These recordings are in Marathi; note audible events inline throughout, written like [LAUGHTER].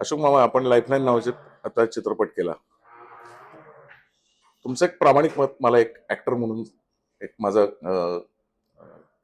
अशोक मामा आपण लाईफलाईन नावाचे आता चित्रपट केला. तुमचं एक प्रामाणिक मत मला एक ऍक्टर म्हणून एक माझा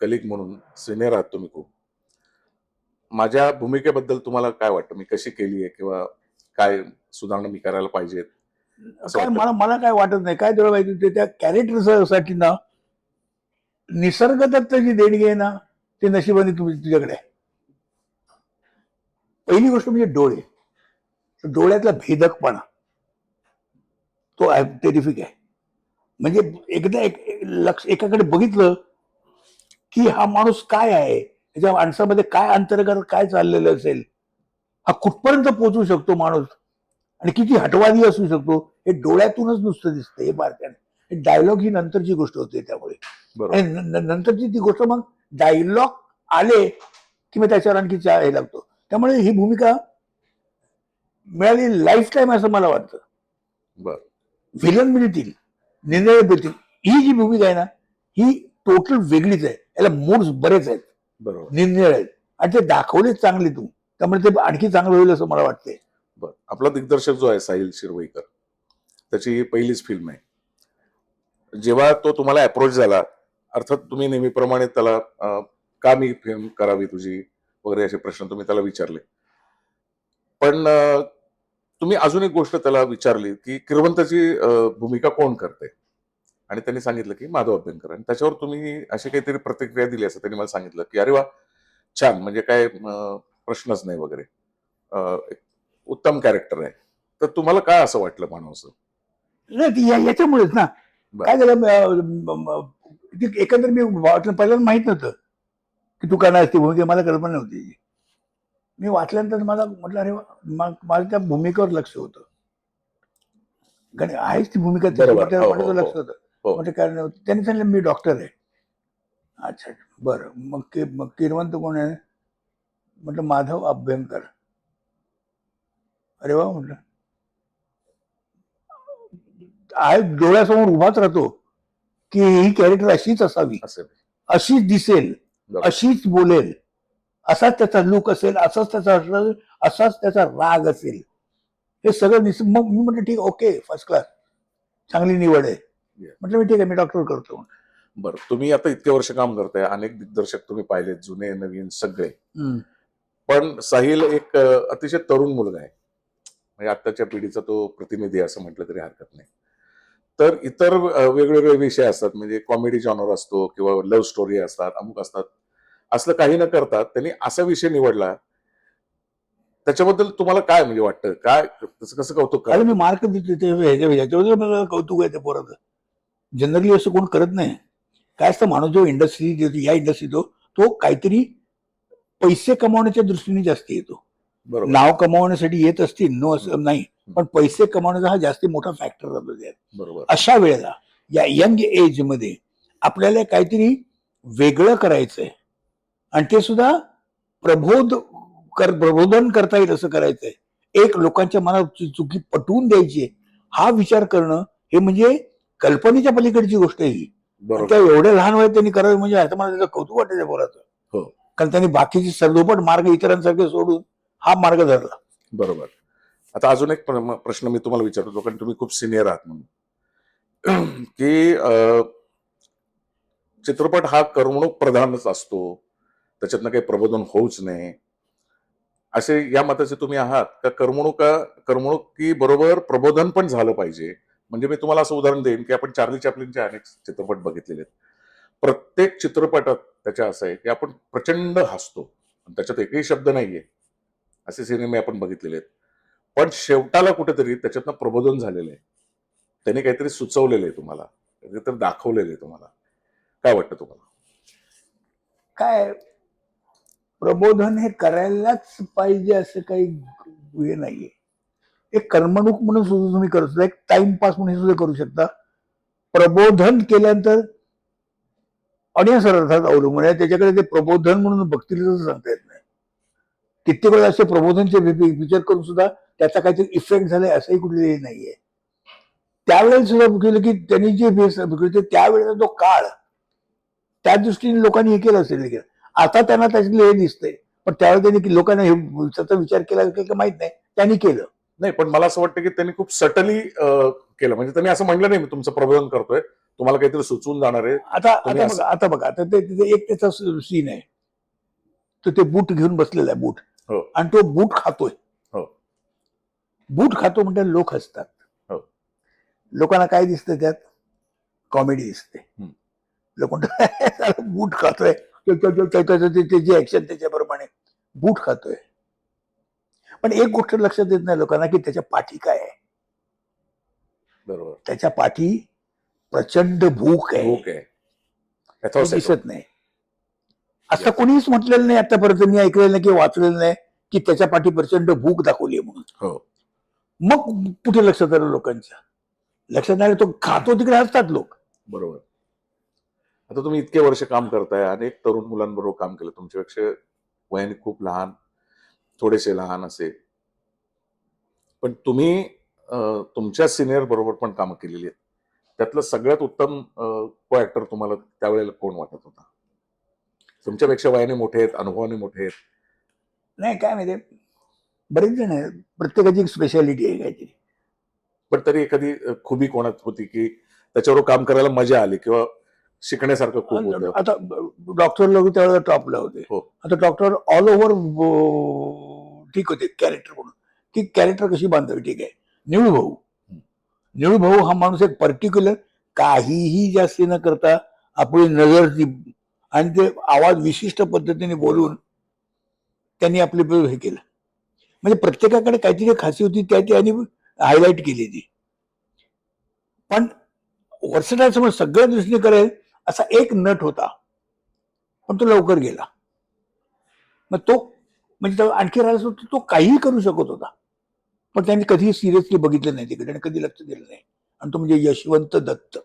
कलिग म्हणून सिनियर आहात तुम्ही खूप. माझ्या भूमिकेबद्दल तुम्हाला काय वाटतं? मी कशी केली आहे किंवा काय सुधारणा मी करायला पाहिजेत? काय? मला मला काय वाटत नाही. काय तेवढं माहिती ते त्या कॅरेक्टरसाठी ना निसर्गदत्त जी देणगी आहे ना ते नशिबाने तुम्ही तुझ्याकडे आहे. पहिली गोष्ट म्हणजे डोळे. डोळ्यातला भेदकपणा तो टेरिफिक आहे. म्हणजे एकदा एक लक्ष एकाकडे बघितलं की हा माणूस काय आहे त्याच्या माणसामध्ये काय अंतर्गत काय चाललेलं असेल हा कुठपर्यंत पोहोचू शकतो माणूस? आणि किती हटवादी असू शकतो? हे डोळ्यातूनच नुसतं दिसतं हे बारक्याने डायलॉग ही नंतरची गोष्ट होते त्यामुळे. नंतरची ती गोष्ट मग डायलॉग आले की मग त्याच्यावर आणखी हे लागतो. त्यामुळे ही भूमिका मिळाली लाईफ टाईम असं मला वाटतं. बर. विलन मिळतील निर्णय मिळतील. ही जी भूमिका आहे ना ही टोटल वेगळीच आहे. याला मूड्स बरेच आहेत. बरोबर. निर्णय आहेत. आणि ते दाखवलेच चांगले तू. त्यामुळे ते आणखी चांगलं होईल असं मला वाटतंय. बर. आपला दिग्दर्शक जो आहे साहिल शिरवईकर त्याची ही पहिलीच फिल्म आहे. जेव्हा तो तुम्हाला अप्रोच झाला अर्थात तुम्ही नेहमीप्रमाणे त्याला का मी फिल्म करावी तुझी? वगैरे असे प्रश्न तुम्ही त्याला विचारले. पण तुम्ही अजून एक गोष्ट त्याला विचारली की किरवंताची भूमिका कोण करते? आणि त्यांनी सांगितलं की माधव अभ्यंकर. आणि त्याच्यावर तुम्ही अशी काहीतरी प्रतिक्रिया दिली असं त्यांनी मला सांगितलं की अरे वा छान. म्हणजे काय प्रश्नच नाही वगैरे. उत्तम कॅरेक्टर आहे. तर तुम्हाला काय असं वाटलं मानवचं? नाही याच्यामुळेच ना. काय झालं एकंदर मी वाटलं पहिल्यांदा माहीत नव्हतं की तू करणार ती भूमिका. मला कल्पना नव्हती. मी वाचल्यानंतर मला म्हटलं अरे वा, मा- माझं त्या भूमिकेवर लक्ष होतं. कारण आहेच ती भूमिका त्याच्या- हो, हो, लक्ष हो. होतं. म्हणजे काय नाही. त्यांनी सांगितलं मी डॉक्टर आहे. अच्छा बरं. मग के मग किरवंत कोण आहे? म्हटलं माधव अभ्यंकर. अरे वा म्हटलं. आहे डोळ्यासमोर उभाच राहतो की ही कॅरेक्टर अशीच असावी. अशीच दिसेल. अशीच बोलेल. असाच त्याचा लुक असेल असाच त्याचा असाच त्याचा राग असेल. हे सगळं दिस मग मी म्हटलं ठीक ओके फर्स्ट क्लास चांगली निवड आहे. म्हटलं मी ठीक आहे मी डॉक्टर करतो. बरं तुम्ही आता इतके वर्ष काम करताय अनेक दिग्दर्शक तुम्ही पाहिले जुने नवीन सगळे. पण साहिल एक अतिशय तरुण मुलगा आहे. म्हणजे आत्ताच्या पिढीचा तो प्रतिनिधी असं म्हटलं तरी हरकत नाही. तर इतर वेगवेगळे विषय असतात म्हणजे कॉमेडी जॉनर असतो किंवा लव्ह स्टोरी असतात अमुक असतात. असलं काही न करता त्यांनी असा विषय निवडला. त्याच्याबद्दल तुम्हाला काय म्हणजे वाटतं? काय त्याचं कसं कौतुक अरे मी मार्क ते मला कौतुक आहे त्या पोराचं जनरली असं कोण करत नाही. काय असतं माणूस जो इंडस्ट्री या इंडस्ट्रीत येतो तो काहीतरी पैसे कमावण्याच्या दृष्टीने जास्त येतो. बरोबर. नाव कमावण्यासाठी येत असतील नो असं नाही. पण पैसे कमावण्याचा हा जास्ती मोठा फॅक्टर राहतो त्यात. बरोबर. अशा वेळेला या यंग एजमध्ये आपल्याला काहीतरी वेगळं करायचंय. आणि ते सुद्धा प्रबोध कर प्रबोधन करता येईल असं करायचंय. एक लोकांच्या मनात चुकी पटवून द्यायची हा विचार करणं हे म्हणजे कल्पनेच्या पलीकडची गोष्ट आहे ही. त्या एवढ्या लहान वयात त्यांनी करावं म्हणजे आता मला त्याचं कौतुक वाटायचं हो. बोलाचं कारण त्यांनी बाकीचे सर्वोपट मार्ग इतरांसारखे सोडून हा मार्ग धरला. बरोबर. आता अजून एक प्र- प्रश्न मी तुम्हाला विचारतो कारण तुम्ही खूप सिनियर आहात म्हणून. [CLEARS THROAT] की चित्रपट हा करमणूक प्रधानच असतो. त्याच्यातनं काही प्रबोधन होऊच नये. असे या मताचे तुम्ही आहात. का करमणुका करमणुकी बरोबर प्रबोधन पण झालं पाहिजे. म्हणजे मी तुम्हाला असं उदाहरण देईन की आपण चार्ली चॅपलिनचे अनेक चित्रपट बघितलेले आहेत. प्रत्येक चित्रपटात त्याच्या असं आहे की आपण प्रचंड हसतो. त्याच्यात एकही शब्द नाहीये. असे सिनेमे आपण बघितलेले आहेत. पण शेवटाला कुठेतरी त्याच्यातनं प्रबोधन झालेलं आहे. त्याने काहीतरी सुचवलेलं आहे तुम्हाला. काहीतरी दाखवलेलं आहे तुम्हाला. काय वाटतं तुम्हाला? काय? प्रबोधन हे करायलाच पाहिजे असं काही हे नाहीये. एक करमणूक म्हणून सुद्धा तुम्ही करू शकता एक टाइमपास म्हणून हे सुद्धा करू शकता. प्रबोधन केल्यानंतर ऑडियन्स अर्थात अवलंबून आहे. त्याच्याकडे ते प्रबोधन म्हणून बघतील सांगता येत नाही. कित्येक वेळा असे प्रबोधनचे विचार करून सुद्धा त्याचा काहीतरी इफेक्ट झालाय असंही कुठलेही नाहीये. त्यावेळेला सुद्धा बघितलं की त्यांनी जे बघितलं त्यावेळेचा जो काळ त्या दृष्टीने लोकांनी हे केलं असेल केलं. आता त्यांना त्याच्यातलं हे दिसतंय पण त्यावेळेला त्यांनी की लोकांना हे त्याचा विचार केला की माहीत नाही. त्यांनी केलं. नाही पण मला असं वाटतं की त्यांनी खूप सटली केलं. म्हणजे त्यांनी असं म्हणलं नाही मी तुमचं प्रबोधन करतोय. तुम्हाला काहीतरी सुचवून जाणार आहे. आता बघा आता बघा. आता ते तिथे एक त्याचा सीन आहे. तर ते बूट घेऊन बसलेला आहे बूट. हो. आणि तो बूट खातोय. हो. बूट खातो म्हणजे लोक हसतात. हो. लोकांना काय दिसतं त्यात? कॉमेडी दिसते. लोक म्हणतात "साला बूट खातोय. त्याची ऍक्शन त्याच्याप्रमाणे बूट खातोय. पण एक गोष्ट लक्षात येत नाही लोकांना की त्याच्या पाठी काय आहे. बरोबर. त्याच्या पाठी प्रचंड भूक आहे. दिसत नाही. असं कोणीच म्हटलेलं नाही आतापर्यंत मी ऐकलेलं नाही किंवा वाचलेलं नाही की त्याच्या पाठी प्रचंड भूक दाखवली म्हणून. हो. मग कुठे लक्षात आलं लोकांच्या लक्षात आलं तो खातो तिकडे असतात लोक. बरोबर. आता तुम्ही इतके वर्ष काम करताय अनेक तरुण मुलांबरोबर काम केलं. तुमच्यापेक्षा वयाने खूप लहान थोडेसे लहान असे. पण तुम्ही तुमच्या सिनियर बरोबर पण कामं केलेली आहेत. त्यातलं सगळ्यात उत्तम को ऍक्टर तुम्हाला त्यावेळेला कोण वाटत होता? तुमच्यापेक्षा वयाने मोठे आहेत अनुभवाने मोठे आहेत. नाही काय माहिती. बरेच जण आहेत. प्रत्येकाची एक स्पेशालिटी आहे काहीतरी. पण तरी एखादी खुबी कोणात होती की त्याच्यावर काम करायला मजा आली किंवा शिकण्यासारखं खूप होतं. आता डॉक्टर लोक त्यावेळेला टॉपला होते. हो. आता डॉक्टर ऑल ओव्हर ठीक होते कॅरेक्टर म्हणून. की कॅरेक्टर कशी बांधावी? ठीक आहे. निळू भाऊ. निळू भाऊ हा माणूस एक पर्टिक्युलर काहीही जास्ती न करता आपली नजर ती आणि ते आवाज विशिष्ट पद्धतीने बोलून त्यांनी आपले हे केलं. म्हणजे प्रत्येकाकडे काहीतरी खासी होती त्या त्यांनी हायलाईट केली ती. पण समज सगळ्या दृष्टीने करेल असा एक नट होता. पण तो लवकर गेला. मग तो म्हणजे आणखी राहिला तो काहीही करू शकत होता. पण त्यांनी कधी सिरियसली बघितलं नाही तिकडे आणि कधी लक्ष दिलं नाही. आणि तो म्हणजे यशवंत दत्त.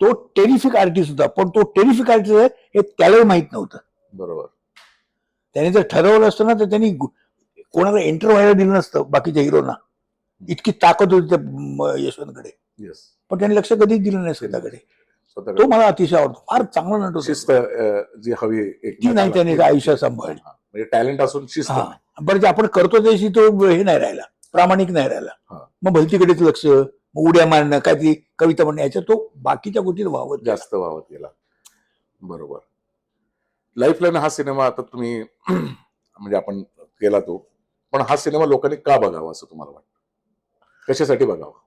तो टेरिफिक आर्टिस्ट होता पण तो टेरिफिक आर्टिस्ट आहे हे त्यालाही माहीत नव्हतं. बरोबर. त्याने जर ठरवलं असतं ना तर त्यांनी कोणाला एंटर व्हायला दिलं नसतं बाकीच्या हिरोना. इतकी ताकद होती त्या यशवंतकडे. येस पण त्यांनी लक्ष कधीच दिलं नाही स्वतःकडे. तो मला अतिशय आवडतो. फार चांगला नट शिस्त जी हवी ती नाही त्याने आयुष्यात सांभाळली. म्हणजे टॅलेंट असून शिस्त. हा. बरं जे आपण करतो त्याशी तो हे नाही राहिला. प्रामाणिक नाही राहिला. मग भलतीकडेच लक्ष मग उड्या मारणं काय ती कविता म्हणणं याच्यात तो बाकीच्या गोष्टीत वावत. जास्त वावत गेला. बरोबर. लाईफलाईन हा सिनेमा आता तुम्ही म्हणजे आपण केला तो. पण हा सिनेमा लोकांनी का बघावा असं तुम्हाला वाटतं? कशासाठी बघावा?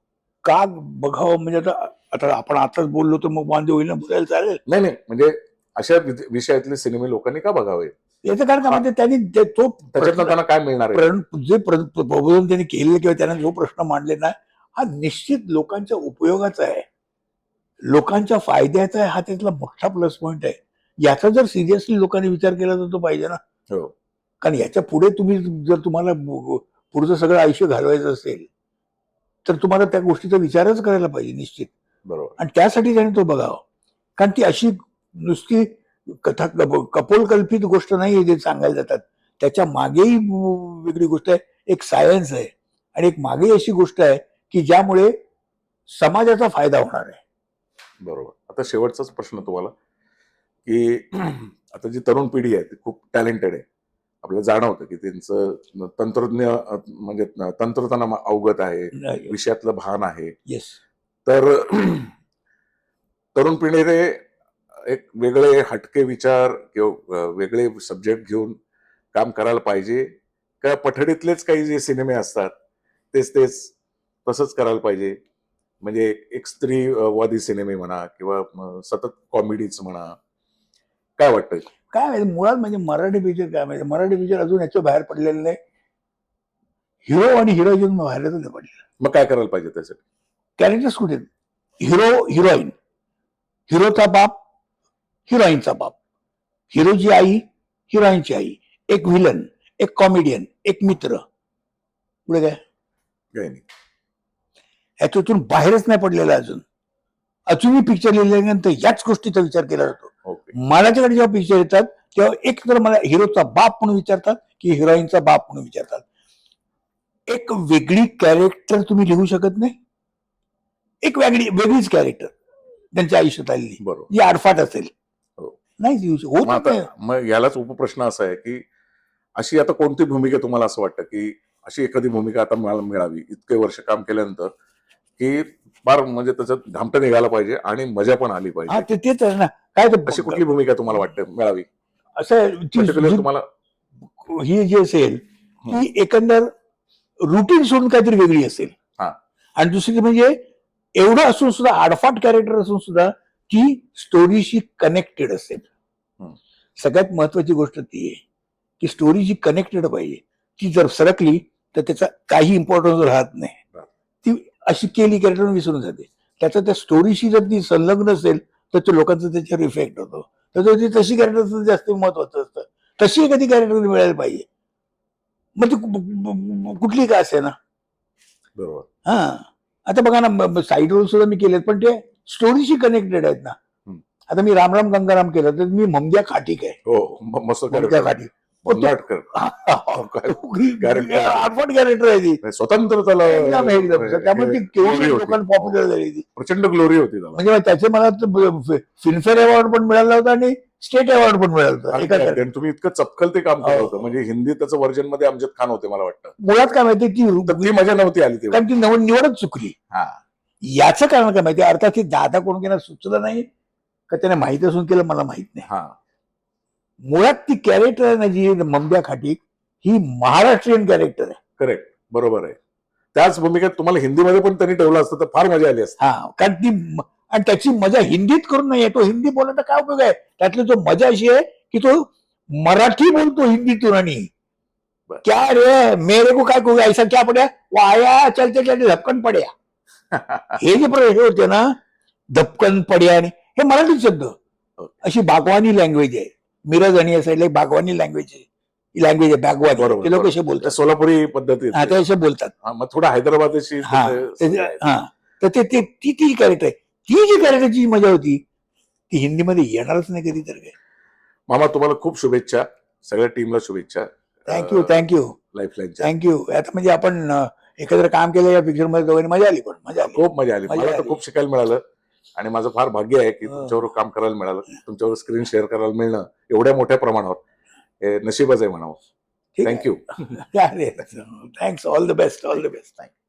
का बघावं? म्हणजे आता आता आपण आताच बोललो तर मग वांदे होईल ना? बोलायला चालेल. नाही नाही. म्हणजे अशा वि- विषयातले सिनेमे लोकांनी का बघावे? याचं कारण का? म्हणजे त्यांनी ते- तो त्याच्यातनं त्यांना काय मिळणार आहे? प्रण- जे प्र- प्रबोधन त्यांनी केलेलं किंवा त्यांना जो प्रश्न मांडले ना हा निश्चित लोकांच्या उपयोगाचा आहे. लोकांच्या फायद्याचा आहे. हा त्यातला मोठा प्लस पॉईंट आहे. याचा जर सिरियसली लोकांनी विचार केला तर तो पाहिजे ना? हो. कारण याच्यापुढे तुम्ही जर तुम्हाला पुढचं सगळं आयुष्य घालवायचं असेल तर तुम्हाला त्या गोष्टीचा विचारच करायला पाहिजे निश्चित. बरोबर. आणि त्यासाठी त्याने तो बघावा. कारण ती अशी नुसती कथा कप- कपोलकल्पित गोष्ट नाही जे सांगायला जातात. त्याच्या मागेही वेगळी गोष्ट आहे. एक सायन्स आहे. आणि एक मागे अशी गोष्ट आहे की ज्यामुळे समाजाचा फायदा होणार आहे. बरोबर. आता शेवटचाच प्रश्न तुम्हाला. की [CLEARS THROAT] आता जी तरुण पिढी आहे ती खूप टॅलेंटेड आहे. आपल्याला जाणवतं की त्यांचं तंत्रज्ञ म्हणजे तंत्र त्यांना अवगत आहे विषयातलं भान आहे. येस तर तरुण पिढीने एक वेगळे हटके विचार किंवा वेगळे सब्जेक्ट घेऊन काम करायला पाहिजे. का पठडीतलेच काही जे सिनेमे असतात तेच तेच तसंच करायला पाहिजे. म्हणजे एक स्त्रीवादी सिनेमे म्हणा किंवा सतत कॉमेडीच म्हणा. काय वाटतं काय माहिती मुळात म्हणजे मराठी पिक्चर काय माहिती मराठी पिक्चर अजून याच्या बाहेर पडलेलं नाही. हिरो आणि हिरोईन बाहेरच नाही पडलेलं. मग काय करायला पाहिजे त्यासाठी? कॅरेक्टर्स कुठे हिरो हिरोईन हिरोचा बाप हिरोईनचा बाप. हिरोची आई हिरोईनची आई. एक व्हिलन एक कॉमेडियन एक मित्र. पुढे काय? काही नाही. याच्यातून बाहेरच नाही पडलेला अजून. अजूनही पिक्चर लिहिल्यानंतर याच गोष्टीचा विचार केला जातो. माझ्याकडे जेव्हा पिक्चर येतात तेव्हा एक तर मला हिरोचा बाप म्हणून विचारतात की हिरोईनचा बाप म्हणून विचारतात. एक वेगळी कॅरेक्टर तुम्ही लिहू शकत नाही. एक वेगळी वेगळीच कॅरेक्टर त्यांच्या आयुष्यात आलेली. बरोबर. जी आडफाट असेल. हो. नाही होत मग यालाच उपप्रश्न असा आहे की अशी आता कोणती भूमिका तुम्हाला असं वाटतं की अशी एखादी भूमिका आता मला मिळावी इतके वर्ष काम केल्यानंतर की फार म्हणजे त्याच्यात घामटं निघायला पाहिजे आणि मजा पण आली पाहिजे. तेच आहे ना. काय ते अशी कुठली भूमिका तुम्हाला वाटते मिळावी? असं पर्टिक्युलर जी- तुम्हाला ही जी असेल ती एकंदर रुटीन सोडून काहीतरी वेगळी असेल. हा. आणि दुसरी म्हणजे एवढं असून सुद्धा आडफाट कॅरेक्टर असून सुद्धा ती स्टोरीशी कनेक्टेड असेल. हम्म. सगळ्यात महत्वाची गोष्ट ती आहे की स्टोरीशी कनेक्टेड पाहिजे. ती जर सरकली तर त्याचा काही इम्पॉर्टन्स राहत नाही. ती अशी केली कॅरेक्टर विसरून जाते. त्याचा त्या स्टोरीशी जर ती संलग्न असेल तर ते लोकांचा त्याच्यावर इफेक्ट होतो. तर ती तशी कॅरेक्टर जास्त महत्वाचं असतं. तशी एखादी कॅरेक्टर मिळायला पाहिजे. मग ती कुठली का असे ना बरोबर. हा. आता बघा ना साईड रोल सुद्धा मी केलेत पण ते स्टोरीशी कनेक्टेड आहेत ना. आता मी रामराम गंगाराम केलं तर मी ममद्या खाटीक आहे. हो मस्त. खाटीक. हो, तो- नाट कर. Character. आठवण कॅरेक्टर आहे ती. स्वतंत्र त्यामुळे ती केवढी glory होती. लोकांना पॉप्युलर झाली ती. प्रचंड ग्लोरी होती म्हणजे त्याचे मला फिल्मफेअर अवॉर्ड पण मिळाला होता आणि स्टेट अवॉर्ड पण मिळाला तुम्ही इतकं चपकल ते काम केलं हो. होतं म्हणजे हिंदी त्याचं व्हर्जनमध्ये अमजद खान होते मला वाटतं. मुळात काय माहिती ती तर ती मजा नव्हती आली तेव्हा. कारण ती नव निवडच चुकली. हा. याचं कारण काय माहिती अर्थात ते दादा कोण केलं सुचलं नाही का त्याने माहीत असून केलं मला माहीत नाही. हा. मुळात ती कॅरेक्टर आहे ना जी ममद्या खाटीक ही महाराष्ट्रीयन कॅरेक्टर आहे. करेक्ट बरोबर आहे. त्याच भूमिकेत तुम्हाला हिंदीमध्ये पण त्यांनी ठेवलं असतं तर फार मजा आली असते. हा कारण ती म- आणि त्याची मजा हिंदीत करून नाही तो हिंदी बोलायचा काय उपयोग आहे? त्यातली तो मजा अशी आहे की तो मराठी बोलतो हिंदीतून आणि. बर. क्या रे मेरे को काय को ऐसा क्या पड्या? वाया चलते चलते धपकन पड्या. [LAUGHS] हे जे प्र- हे होते ना धपकन पड्या आणि हे मराठी शब्द. अशी बागवानी लँग्वेज आहे. मिरज आणि या साईडला एक बागवानी लँग्वेज आहे. लँग्वेज आहे बागवानी. बरोबर, ते लोक. असे बोलतात. सोलापुरी पद्धती हा ते असे बोलतात. मग थोडं हैदराबादशी हा. ते- हा. तर ते ते- ती ती कॅरेक्टर आहे ती जी कॅरेक्टरची मजा होती ती हिंदीमध्ये येणारच नाही कधी तर काय मामा तुम्हाला खूप शुभेच्छा. सगळ्या टीमला शुभेच्छा. थँक्यू थँक्यू लाईफलाईनच्या थँक्यू आता म्हणजे आपण अं, एकत्र काम केलं या पिक्चरमध्ये दोघांनी मजा आली पण मजा आली. खूप मजा आली. मजा मला तर आली. खूप शिकायला मिळालं. आणि माझं फार भाग्य आहे की. तुमच्यावर काम करायला मिळालं तुमच्यावर स्क्रीन शेअर करायला मिळणं एवढ्या मोठ्या प्रमाणावर. हे नशीबच आहे म्हणावं. Thank you thanks all the best all the best thank you